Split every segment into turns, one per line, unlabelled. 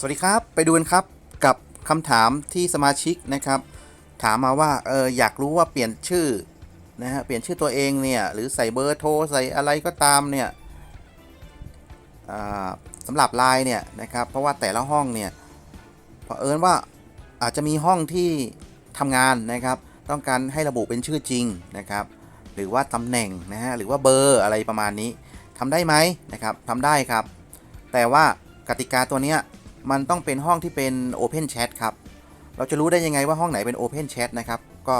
สวัสดีครับ ไปดูกันครับกับคำถามที่สมาชิกนะครับ ถามมาว่าเอออยากรู้ว่าเปลี่ยนชื่อนะฮะเปลี่ยนชื่อตัวเองเนี่ยหรือใส่เบอร์โทรใส่อะไรก็ตามเนี่ยสำหรับไลน์เนี่ยนะครับเพราะว่าแต่ละห้องเนี่ยเผอิญว่าอาจจะมีห้องที่ทำงานนะครับ ต้องการให้ระบุเป็นชื่อจริงนะครับ หรือว่าตำแหน่งนะฮะหรือว่าเบอร์อะไรประมาณนี้ทำได้ไหมนะครับทำได้ครับ แต่ว่ากติกาตัวเนี้ย มันต้องเป็นห้องที่เป็น Open Chat ครับ เราจะรู้ได้ยังไงว่าห้องไหนเป็น Open Chat นะครับ ก็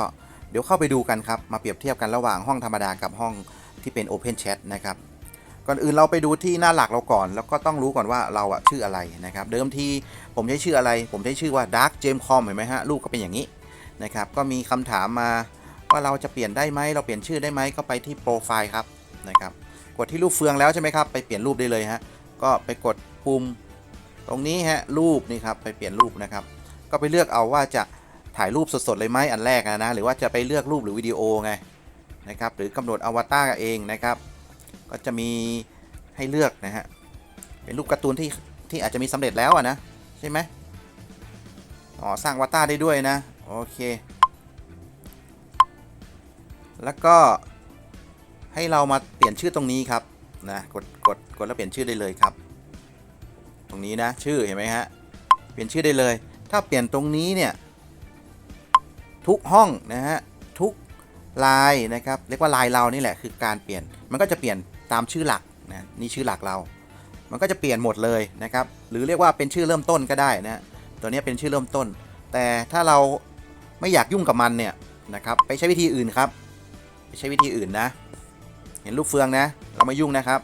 เดี๋ยวเข้าไปดูกันครับ มาเปรียบเทียบกันระหว่างห้องธรรมดากับห้องที่เป็น Open Chat นะครับ ก่อนอื่นเราไปดูที่หน้าหลักเราก่อน แล้วก็ต้องรู้ก่อนว่าเราอะชื่ออะไรนะครับ เดิมทีผมใช้ชื่ออะไร ผมใช้ชื่อว่า Dark James Com เห็นไหมฮะ รูปก็เป็นอย่างนี้นะครับ ก็มีคำถามมาว่าเราจะเปลี่ยนได้ไหม เราเปลี่ยนชื่อได้ไหม ก็ไปที่โปรไฟล์ครับนะครับ กดที่รูปเฟืองแล้วใช่ไหมครับ ไปเปลี่ยนรูปได้เลยฮะ ก็ไปกดปุ่ม ตรงนี้ฮะรูปนี่ครับไปเปลี่ยนรูปนะครับ ก็ไปเลือกเอาว่าจะถ่ายรูปสดๆเลยไหมอันแรกนะนะหรือว่าจะไปเลือกรูปหรือวิดีโอไงนะครับ หรือกำหนดอวตารเองนะครับ ก็จะมีให้เลือกนะฮะ เป็นรูปการ์ตูนที่ที่อาจจะมีสำเร็จแล้วอะนะใช่ไหมอ๋อสร้างอวตารได้ด้วยนะโอเค แล้วก็ให้เรามาเปลี่ยนชื่อตรงนี้ครับนะกดกดกดแล้วเปลี่ยนชื่อได้เลยครับ รงนี้นะ ชื่อเห็นไหมฮะ เปลี่ยนชื่อได้เลย ถ้าเปลี่ยนตรงนี้เนี่ย ทุกห้องนะฮะ ทุกไลน์นะครับ เรียกว่าไลน์เรานี่แหละคือการเปลี่ยน มันก็จะเปลี่ยนตามชื่อหลักนะนี่ชื่อหลักเรา มันก็จะเปลี่ยนหมดเลยนะครับ หรือเรียกว่าเป็นชื่อเริ่มต้นก็ได้นะฮะตัวนี้เป็นชื่อเริ่มต้น แต่ถ้าเราไม่อยากยุ่งกับมันเนี่ยนะครับ ไปใช้วิธีอื่นครับ ไปใช้วิธีอื่นนะ เห็นรูปเฟืองนะ เราไม่ยุ่งนะครับ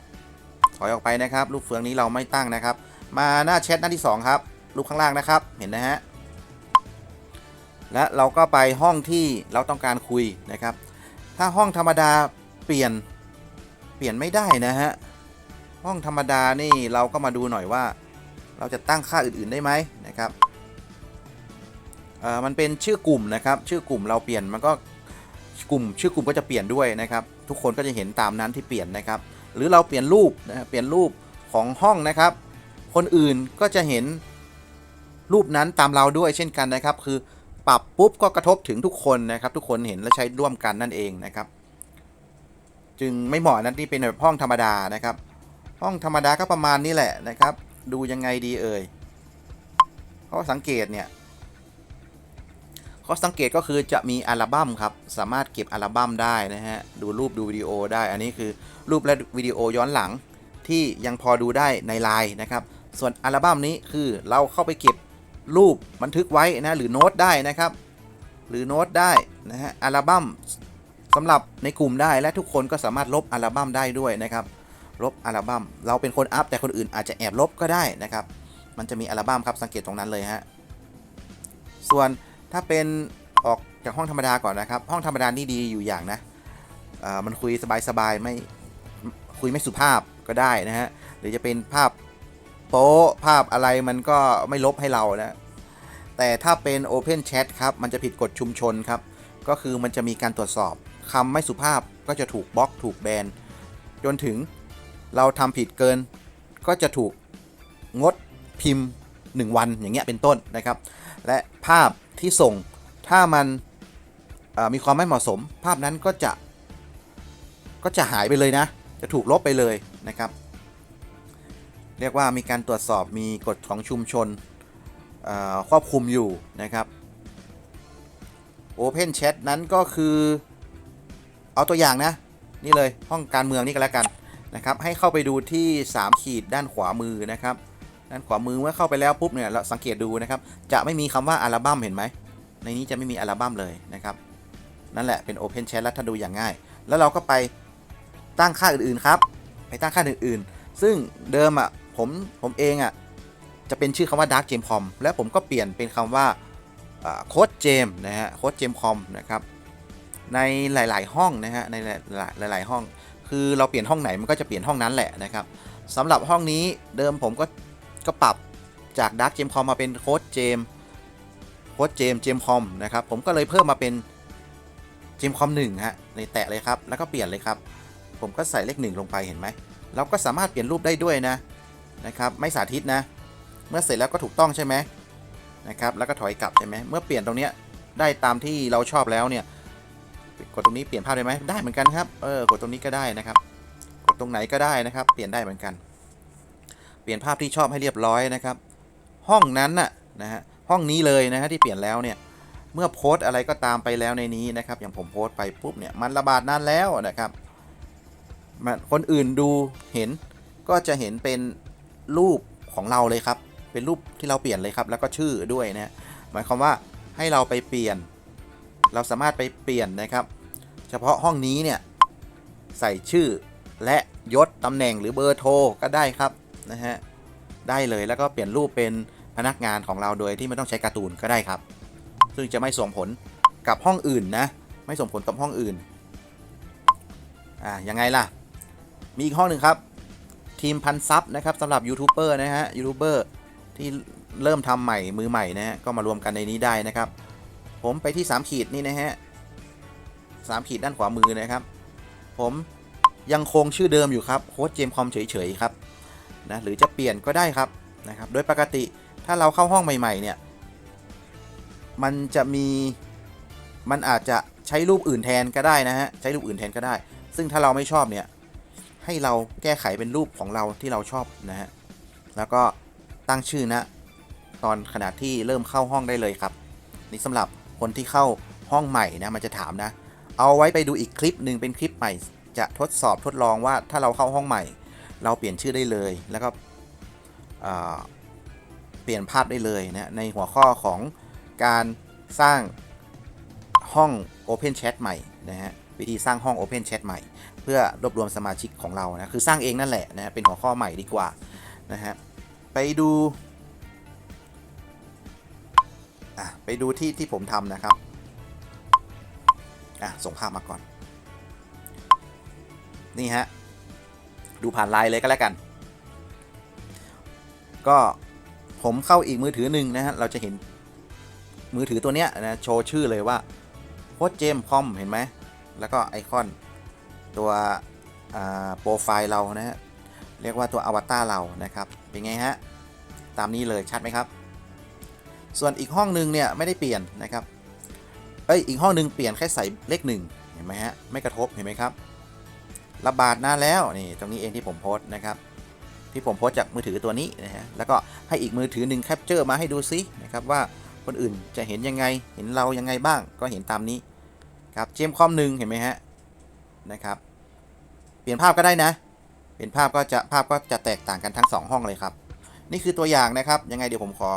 ถอยออกไปนะครับรูปเฟืองนี้เราไม่ตั้งนะครับ มาหน้าแชทหน้าที่ 2 ครับ รูปข้างล่างนะครับ เห็นนะฮะ และเราก็ไปห้องที่เราต้องการคุยนะครับ ถ้าห้องธรรมดาเปลี่ยน เปลี่ยนไม่ได้นะฮะ ห้องธรรมดานี่เราก็มาดูหน่อยว่า เราจะตั้งค่าอื่นๆได้ไหมนะครับเอ่อมันเป็นชื่อกลุ่มนะครับ ชื่อกลุ่มเราเปลี่ยนมันก็กลุ่มชื่อกลุ่มก็จะเปลี่ยนด้วยนะครับ ทุกคนก็จะเห็นตามนั้นที่เปลี่ยนนะครับ หรือเราเปลี่ยนรูปนะฮะเปลี่ยนรูปของห้องนะครับ คนอื่นก็จะเห็นรูปนั้นตามเราด้วยเช่นกันนะครับ คือปรับปุ๊บก็กระทบถึงทุกคนนะครับ ทุกคนเห็นและใช้ร่วมกันนั่นเองนะครับ จึงไม่เหมาะนั้นที่เป็นแบบห้องธรรมดานะครับ ห้องธรรมดาก็ประมาณนี้แหละนะครับ ดูยังไงดีเอ่ยเขาสังเกตเนี่ยข้อสังเกตก็คือจะมีอัลบั้มครับ สามารถเก็บอัลบั้มได้นะฮะ ดูรูปดูวิดีโอได้ อันนี้คือรูปและวิดีโอย้อนหลังที่ยังพอดูได้ในไลน์นะครับ ส่วนอัลบั้มนี้คือเราเข้าไปเก็บรูปบันทึกไว้นะหรือโน้ตได้นะครับ หรือโน้ตได้นะฮะอัลบั้มสำหรับในกลุ่มได้และทุกคนก็สามารถลบอัลบั้มได้ด้วยนะครับลบอัลบั้มเราเป็นคนอัพแต่คนอื่นอาจจะแอบลบก็ได้นะครับ มันจะมีอัลบั้มครับสังเกตตรงนั้นเลยฮะส่วนถ้าเป็นออกจากห้องธรรมดาก่อนนะครับ ห้องธรรมดานี่ดีอยู่อย่างนะอ่ามันคุยสบายๆไม่คุยไม่สุภาพก็ได้นะฮะหรือจะเป็นภาพ โป๊ะภาพอะไรมันก็ไม่ลบให้เรานะ แต่ถ้าเป็น Open Chat ครับ มันจะผิดกฎชุมชนครับ ก็คือมันจะมีการตรวจสอบคำไม่สุภาพก็จะถูกบล็อกถูกแบน จนถึงเราทำผิดเกิน ก็จะถูกงดพิมพ์ 1 วันอย่างเงี้ยเป็นต้นนะครับ และภาพที่ส่งถ้ามันมีความไม่เหมาะสม ภาพนั้นก็จะก็จะหายไปเลยนะ จะถูกลบไปเลยนะครับ เรียกว่ามีการตรวจสอบมีกฎของชุมชนเอ่อควบคุมอยู่นะครับ Open Chat นั้นก็คือเอาตัวอย่างนะ นี่เลยห้องการเมืองนี่ก็แล้วกันนะครับ ให้เข้าไปดูที่ 3 ขีดด้านขวามือนะครับ ด้านขวามือเมื่อเข้าไปแล้วปุ๊บเนี่ยเราสังเกตดูนะครับ จะไม่มีคำว่าอัลบั้มเห็นไหม ในนี้จะไม่มีอัลบั้มเลยนะครับ นั่นแหละเป็น Open Chat แล้วถ้าดูอย่างง่าย แล้วเราก็ไปตั้งค่าอื่นๆครับ ไปตั้งค่าอื่นๆ ซึ่งเดิมอะ ผมผมเองอะจะเป็นชื่อคำว่า Dark Game Com แล้วผมก็เปลี่ยนเป็นคำว่าโค้ดเจมนะฮะโค้ดเจมคอมนะครับในหลาย ๆ ห้องนะฮะในหลายๆห้อง คือเราเปลี่ยนห้องไหนมันก็จะเปลี่ยนห้องนั้นแหละนะครับสำหรับห้องนี้เดิมผมก็ก็ปรับจาก Dark Game Com มาเป็นโค้ดเจมโค้ดเจมเจมคอมนะครับผมก็เลยเพิ่มมาเป็นเจมคอมหนึ่งฮะในแตะเลยครับแล้วก็เปลี่ยนเลยครับ ผมก็ใส่เลขหนึ่งลงไปเห็นไหมเราก็สามารถเปลี่ยนรูปได้ด้วยนะ นะครับไม่สาธิตนะ เมื่อเสร็จแล้วก็ถูกต้องใช่ไหมนะครับแล้วก็ถอยกลับใช่ไหมเมื่อเปลี่ยนตรงนี้ได้ตามที่เราชอบแล้วเนี่ยกดตรงนี้เปลี่ยนภาพได้ไหมได้เหมือนกันครับเออกดตรงนี้ก็ได้นะครับ กดตรงไหนก็ได้นะครับ เปลี่ยนได้เหมือนกัน เปลี่ยนภาพที่ชอบให้เรียบร้อยนะครับ ห้องนั้นน่ะนะฮะห้องนี้เลยนะฮะที่เปลี่ยนแล้วเนี่ยเมื่อโพสอะไรก็ตามไปแล้วในนี้นะครับ อย่างผมโพสไปปุ๊บเนี่ยมันระบาดนานแล้วนะครับคนอื่นดูเห็นก็จะเห็นเป็น รูปของเราเลยครับ เป็นรูปที่เราเปลี่ยนเลยครับ แล้วก็ชื่อด้วยนะหมายความว่าให้เราไปเปลี่ยน เราสามารถไปเปลี่ยนนะครับ เฉพาะห้องนี้เนี่ยใส่ชื่อและยศตำแหน่งหรือเบอร์โทรก็ได้ครับนะฮะได้เลยแล้วก็เปลี่ยนรูปเป็นพนักงานของเราโดยที่ไม่ต้องใช้การ์ตูนก็ได้ครับ ซึ่งจะไม่ส่งผลกับห้องอื่นนะไม่ส่งผลกับห้องอื่นอ่ายังไงล่ะ มีอีกห้องหนึ่งครับ ทีมพันซับนะครับสำหรับยูทูบเบอร์นะฮะยูทูบเบอร์ที่เริ่มทำใหม่มือใหม่นะฮะก็มารวมกันในนี้ได้นะครับ ผมไปที่ 3 ขีดนี่นะฮะสามขีดด้านขวามือนะครับ ผมยังคงชื่อเดิมอยู่ครับโค้ดเจมคอมเฉยๆครับนะหรือจะเปลี่ยนก็ได้ครับนะครับ โดยปกติถ้าเราเข้าห้องใหม่ ๆ เนี่ย มันจะมีมันอาจจะใช้รูปอื่นแทนก็ได้นะฮะใช้รูปอื่นแทนก็ได้ ซึ่งถ้าเราไม่ชอบเนี่ย ให้เราแก้ไขเป็นรูปของเราที่เราชอบนะฮะ แล้วก็ตั้งชื่อนะ ตอนขณะที่เริ่มเข้าห้องได้เลยครับ นี่สำหรับคนที่เข้าห้องใหม่นะมันจะถามนะ เอาไว้ไปดูอีกคลิปหนึ่งเป็นคลิปใหม่ จะทดสอบทดลองว่าถ้าเราเข้าห้องใหม่ เราเปลี่ยนชื่อได้เลย แล้วก็เอ่อเปลี่ยนภาพได้เลยนะในหัวข้อของการสร้างห้อง Open Chat ใหม่นะฮะวิธีสร้างห้อง Open Chat ใหม่ เพื่อรวบรวมสมาชิกของเรานะคือสร้างเองนั่นแหละนะเป็นหัวข้อใหม่ดีกว่านะฮะไปดูอะไปดูที่ที่ผมทำนะครับอะส่งภาพมาก่อน นี่ฮะดูผ่านไลน์เลยก็แล้วกัน ก็ผมเข้าอีกมือถือหนึ่งนะฮะเราจะเห็นมือถือตัวเนี้ยนะโชว์ชื่อเลยว่าโค้ดเจมคอมเห็นไหมแล้วก็ไอคอน ตัวโปรไฟล์เรานะฮะเรียกว่าตัวอวตารเรานะครับ เป็นไงฮะ ตามนี้เลยชัดไหมครับ ส่วนอีกห้องหนึ่งเนี่ยไม่ได้เปลี่ยนนะครับ เอ้ยอีกห้องหนึ่งเปลี่ยนแค่ใส่เลขหนึ่งเห็นไหมฮะไม่กระทบเห็นไหมครับระบาดนานแล้วนี่ตรงนี้เองที่ผมโพสต์นะครับที่ผมโพสต์จากมือถือตัวนี้นะฮะแล้วก็ให้อีกมือถือหนึ่งแคปเจอร์มาให้ดูซินะครับว่าคนอื่นจะเห็นยังไงเห็นเรายังไงบ้างก็เห็นตามนี้ครับเจมคอมหนึ่งเห็นไหมฮะ นะครับ เปลี่ยนภาพก็ได้นะ เปลี่ยนภาพก็จะภาพก็จะแตกต่างกันทั้งสองห้องเลยครับ นี่คือตัวอย่างนะครับ ยังไงเดี๋ยวผมขอ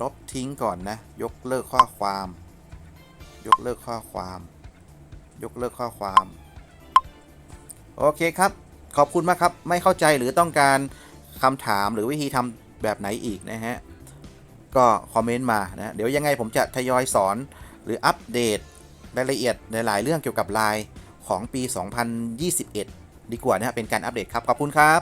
ลบทิ้งก่อนนะ ยกเลิกข้อความ ยกเลิกข้อความ ยกเลิกข้อความ โอเคครับ ขอบคุณมากครับ ไม่เข้าใจหรือต้องการคำถามหรือวิธีทำแบบไหนอีกนะฮะ ก็คอมเมนต์มานะ เดี๋ยวยังไงผมจะทยอยสอนหรืออัปเดตรายละเอียดในหลายเรื่องเกี่ยวกับไลน์ ของปี 2021 ดีกว่านะครับเป็นการอัปเดตครับ ขอบคุณครับ